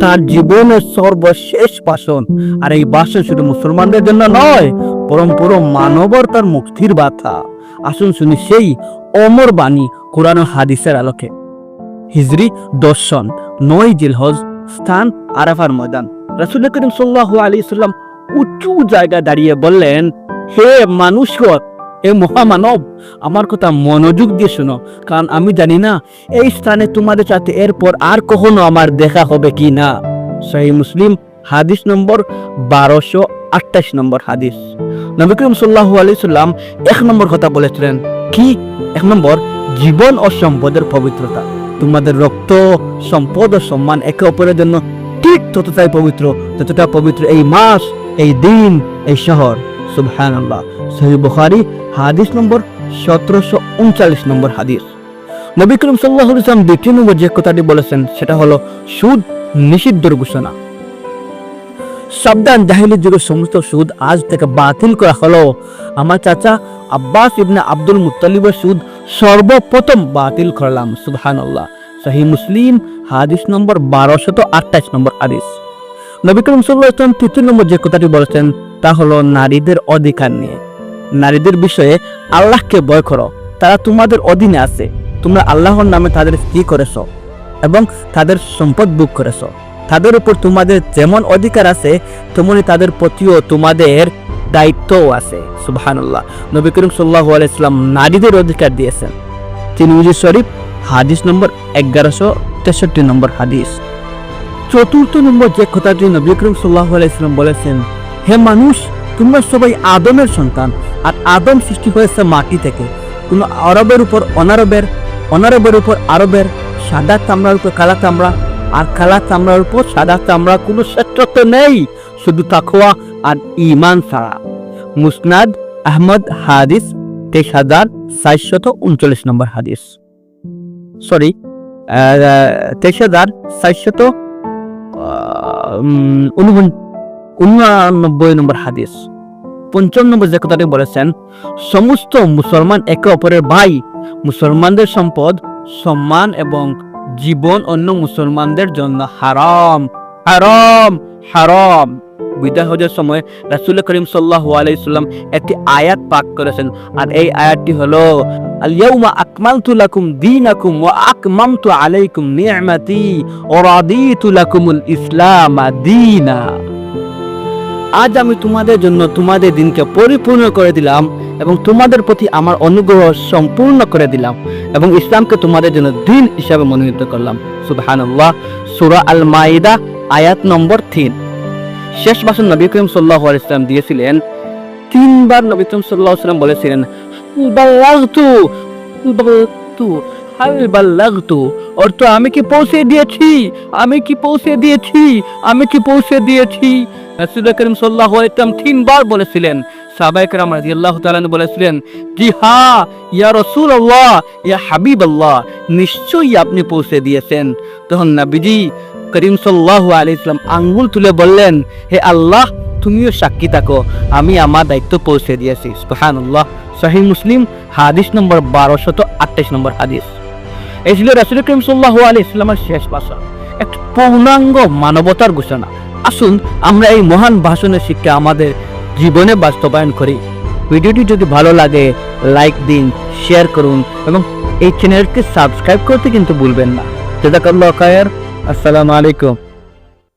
তার জীবনের সর্বশেষ আর এই শুধু মুসলমানদের জন্য নয়, বরং পুরো মানবতার মুক্তির বার্তা। আসুন শুনি সেই অমর বাণী কোরআন হাদিসের আলোকে। হিজরি দর্শন নয় জিলহজ, স্থান আরাফার ময়দান। রাসুল করিম সাল্লাহ আলী সাল্লাম উঁচু জায়গায় দাঁড়িয়ে বললেন, হে মানুষগণ, হে মহামানব, আমার কথা মনোযোগ দিয়ে শোনো, কারণ আমি জানি না এই স্থানে তোমাদের সাথে এরপর আর কখনো আমার দেখা হবে কি না। সহি মুসলিম, হাদিস নম্বর বারোশো আটাশ নম্বর হাদিস। নবী সাল্লাহ আলি সাল্লাম এক নম্বর কথা বলেছিলেন, কি? এক নম্বর, জীবন ও সম্পদের পবিত্রতা। তোমাদের রক্ত, সম্পদ ও সম্মান একে অপরের জন্য ঠিক ততটাই পবিত্র ততটা পবিত্র এই মাস এই দিন, এই শহর। সুবহান আল্লাহ সহি বুখারি, হাদিস নম্বর সতেরোশো উনচাল্লিশ নম্বর হাদিস। নবী করিম সাল্লাহ ইসলাম দ্বিতীয় নম্বর যে কথাটি বলেছেন, সেটা হলো সুদ নিষিদ্ধর ঘোষণা। সাবধান, জাহিলির যুগের সমস্ত সুদ আজ থেকে বাতিল করা হলো। আমার চাচা আব্বাস ইবনে আব্দুল মুত্তালিবের সুদ সর্বপ্রথম বাতিল করলাম। সুবহান আল্লাহ সহি মুসলিম, হাদিস নম্বর বারোশত আটাইশ নম্বর হাদিস। নবী করিম সাল্লাহ তৃতীয় নম্বর যে কথাটি বলেছেন, তা হলো নারীদের অধিকার নিয়ে। নারীদের বিষয়ে আল্লাহকে ভয় করো। তারা তোমাদের অধীনে আছে। তোমরা আল্লাহর নামে তাদের স্ত্রী করেছ এবং তাদের সম্পদ বুক করেছ। তাদের উপর তোমাদের যেমন অধিকার আছে, তেমনি তাদের প্রতিও তোমাদের দায়িত্বও আছে। সুবহানাল্লাহ। নবী করিম সাল্লাহ আলাইসাল্লাম নারীদের অধিকার দিয়েছেন। তিরমিজি শরীফ, হাদিস নম্বর এগারোশো তেষট্টি নম্বর হাদিস। চতুর্থ নম্বর যে কথাটি নবী করিম সাল্লাহ আলাইসাল্লাম বলেছেন, হে মানুষ, তোমরা সবাই আদমের সন্তান, আর আদম সৃষ্টি হয়েছে মাটি থেকে। কোনো আরবের উপর অনারবের অনারবের উপর আরবের, সাদা চামড়ার উপর কালা চামড়া, আর কালা চামড়ার উপর সাদা চামড়া কোনো শ্রেষ্ঠত্ব নেই, শুধু তাকোয়া আর ইমান ছাড়া। মুসনাদ আহমদ হাদিস তেইশ হাজার চারশত উনচল্লিশ নম্বর হাদিস। সরি তেইশ হাজার চারশত উনআনব্বই নম্বর হাদিস। পঞ্চম নম্বর যে কথাটি বলেছেন, সমস্ত মুসলমান একে অপরের ভাই। মুসলমানদের সম্পদ সম্মান এবং জীবন অন্য মুসলমানদের জন্য হারাম। হারাম হারাম। বিদায় হজের সময় রাসুল করিম সাল্লাহ আলাইসাল্লাম একটি আয়াত পাক করেছেন। আর এই আয়াতটি হলো আলিয়াউমা আকমালতু লাকুম দীনাকুম ওয়া আকমামতু আলাইকুম নি'মাতি ওয়া রাদিতু লাকুমুল আজ আমি তোমাদের জন্য তোমাদের দিনকে পরিপূর্ণ করে দিলাম এবং তোমাদের প্রতি আমার অনুগ্রহ সম্পূর্ণ করে দিলাম এবং ইসলামকে তোমাদের জন্য দিন হিসাবে মনোনীত করলাম। সুবহানাল্লাহ, সূরা আল মাইদা আয়াত নম্বর তিন। শেষ ভাষণ নবী করিম সাল্লাহ ইসলাম দিয়েছিলেন। তিনবার নবী করিম সাল্লাহ সাল্লাম বলেছিলেন বাল্লাগতু আমি কি পৌঁছে দিয়েছি? আমি কি পৌঁছে দিয়েছি? আমি কি পৌঁছে দিয়েছি? রাসূল তিনবার বলেছিলেন। সাহাবায়ে কেরাম রাদিয়াল্লাহু তাআলা বলেছিলেন, জি হ্যাঁ ইয়া রাসূলুল্লাহ, ইয়া হাবিবাল্লাহ, নিশ্চয়ই আপনি পৌঁছে দিয়েছেন। তখন নবীজি করিম সাল্লাল্লাহু আলাইহি ওয়াসাল্লাম আঙ্গুল তুলে বললেন, হে আল্লাহ তুমিও সাক্ষী থাকো। আমি আমার দায়িত্ব পৌঁছে দিয়েছি সুবহানাল্লাহ। সহিহ মুসলিম হাদিস নম্বর বারোশত আঠাশ নম্বর হাদিস এই ছিল রাসুল করিম সাল্লাহ আলী ইসলামের শেষ ভাষা এক পূর্ণাঙ্গ মানবতার ঘোষণা। আসুন, আমরা এই মহান ভাষণের শিক্ষা আমাদের জীবনে বাস্তবায়ন করি। ভিডিওটি যদি ভালো লাগে লাইক দিন শেয়ার করুন এবং এই চ্যানেলকে সাবস্ক্রাইব করতে কিন্তু ভুলবেন না। জাজাকাল্লাহ খায়ের। আসসালামু আলাইকুম।